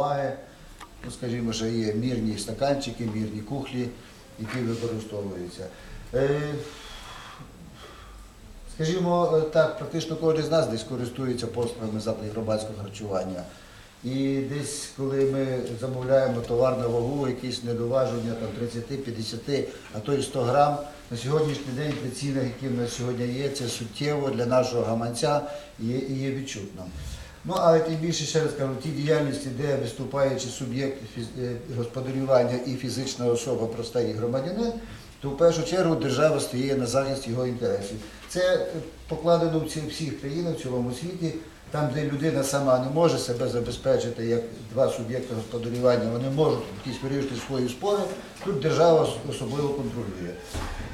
уваги. Ну, скажімо, що є мірні стаканчики, мірні кухлі, які використовуються. Е, Скажімо е, так, практично кожен з нас десь користується послугами закладів громадського харчування. І десь, коли ми замовляємо товар на вагу, якісь недоваження там 30, 50, а то й 100 грам, на сьогоднішній день при цінах, які в нас сьогодні є, це суттєво для нашого гаманця і є відчутно. Ну, але тим більше, ще раз кажу, ті діяльності, де виступаючи суб'єкт е, господарювання і фізична особа, простий громадянин, то в першу чергу держава стоїть на захист його інтересів. Це е, покладено в всіх країнах в цілому світі, там, де людина сама не може себе забезпечити як два суб'єкти господарювання, вони можуть якісь вирішити свої спори, тут держава особливо контролює.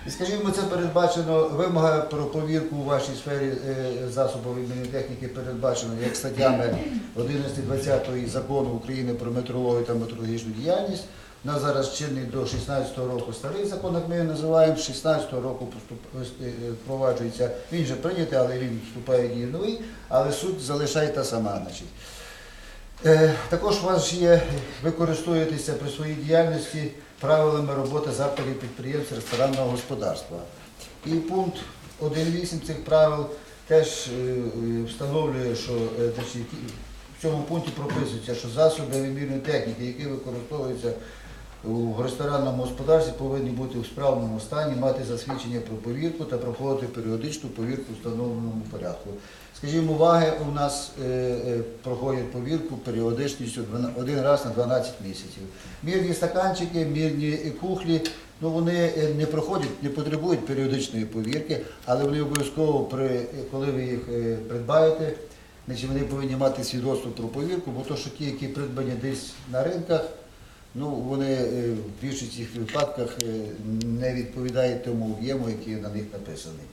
І скажімо, це передбачено, вимога про повірку у вашій сфері е, засобів імені техніки передбачена як статтями 11.20 закону України про метрологію та метрологічну діяльність. У нас зараз чинний до 16-го року старий закон, як ми його називаємо, з 16-го року е, е, впроваджується. Він вже прийнятий, але він вступає в новий, але суть залишає та сама. Значить. Е, Також у вас є, ви при своїй діяльності правилами роботи закладів підприємств ресторанного господарства. І пункт 1.8 цих правил теж встановлює, що в цьому пункті прописується, що засоби вимірної техніки, які використовуються у ресторанному господарстві, повинні бути у справному стані, мати засвідчення про повірку та проходити періодичну повірку в встановленому порядку. Скажімо, ваги у нас е, е, проходять повірку періодичністю один раз на 12 місяців. Мірні стаканчики, мірні кухлі, ну вони е, не проходять, не потребують періодичної повірки, але вони обов'язково, при, коли ви їх придбаєте, значить вони повинні мати свідоцтво про повірку, бо то, що ті, які придбані десь на ринках, ну вони е, в більшості випадках е, не відповідають тому об'єму, який на них написаний.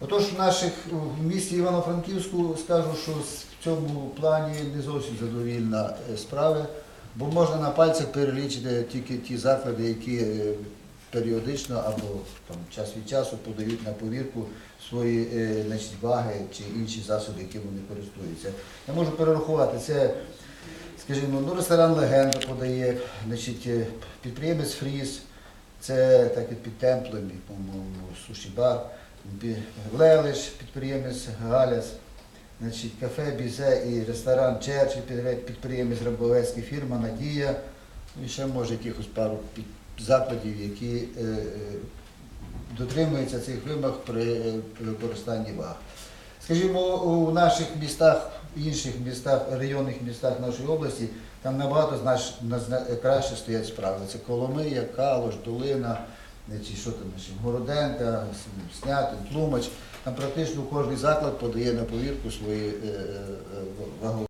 Отож, в наших в місті Івано-Франківську скажу, що в цьому плані не зовсім задовільна е, справа, бо можна на пальцях перелічити тільки ті заклади, які періодично або там, час від часу подають на повірку свої значить, ваги чи інші засоби, які вони користуються. Я можу перерахувати це. Скажімо, ну, ресторан Легенда подає, значить, е, підприємець Фріз, це так і під темплем, по-моєму, суші-бар, Бі- Лелиш, підприємець Галяс, значить, кафе Бізе і ресторан підре- підприємець Рабовецький, фірма Надія, ну, і ще може якихось пару закладів, які е, е, дотримуються цих вимог е, при використанні ваг. Скажімо, у наших містах, інших містах, районних містах нашої області, там набагато назна- краще стоять справи. Це Коломия, Калош, Долина, чи що там, Городенка, Снятин, Тлумач. Там практично кожен заклад подає на повірку свої е, е, вагові